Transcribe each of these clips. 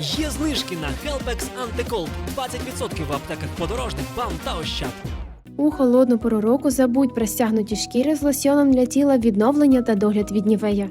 Є знижки на Helpex Антиколд 20% в аптеках подорожних, бам та ощад. У холодну пору року забудь про стягнуті шкіри з лосьоном для тіла відновлення та догляд від нівея.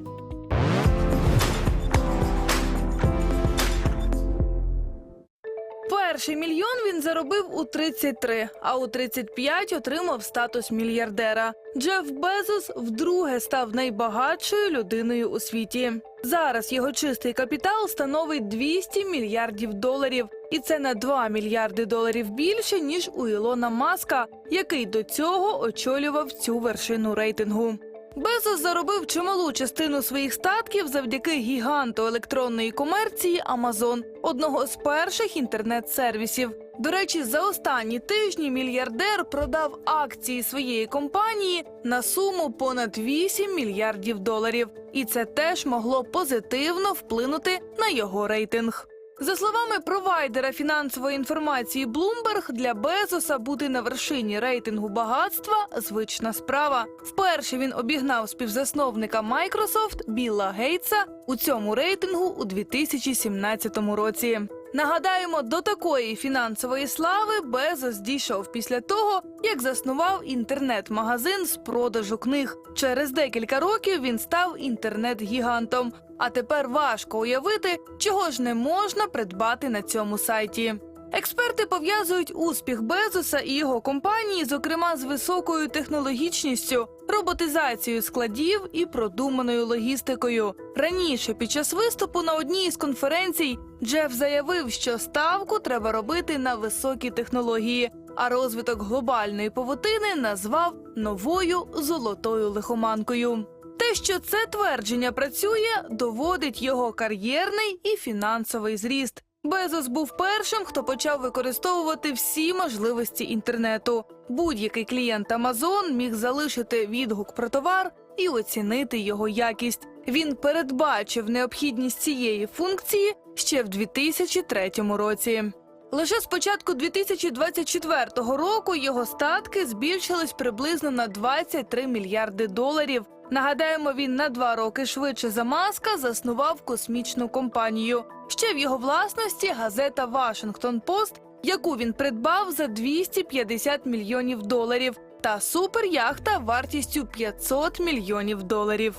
Перший мільйон він заробив у 33, а у 35 отримав статус мільярдера. Джеф Безос вдруге став найбагатшою людиною у світі. Зараз його чистий капітал становить 200 мільярдів доларів, і це на 2 мільярди доларів більше ніж у Ілона Маска, який до цього очолював цю вершину рейтингу. Безос заробив чималу частину своїх статків завдяки гіганту електронної комерції Amazon, одного з перших інтернет-сервісів. До речі, за останні тижні мільярдер продав акції своєї компанії на суму понад 8 мільярдів доларів, і це теж могло позитивно вплинути на його рейтинг. За словами провайдера фінансової інформації Bloomberg, для Безоса бути на вершині рейтингу багатства звична справа. Вперше він обігнав співзасновника Microsoft Білла Гейтса у цьому рейтингу у 2017 році. Нагадаємо, до такої фінансової слави Безос дійшов після того, як заснував інтернет-магазин з продажу книг. Через декілька років він став інтернет-гігантом. А тепер важко уявити, чого ж не можна придбати на цьому сайті. Експерти пов'язують успіх Безоса і його компанії, зокрема з високою технологічністю, роботизацією складів і продуманою логістикою. Раніше, під час виступу на одній із конференцій, Джеф заявив, що ставку треба робити на високі технології, а розвиток глобальної павутини назвав новою золотою лихоманкою. Те, що це твердження працює, доводить його кар'єрний і фінансовий зріст. Безос був першим, хто почав використовувати всі можливості інтернету. Будь-який клієнт Amazon міг залишити відгук про товар і оцінити його якість. Він передбачив необхідність цієї функції ще в 2003 році. Лише з початку 2024 року його статки збільшились приблизно на 23 мільярди доларів. Нагадаємо, він на два роки швидше за маска заснував космічну компанію. Ще в його власності газета Вашингтон Пост, яку він придбав за 250 мільйонів доларів, та суперяхта вартістю 500 мільйонів доларів.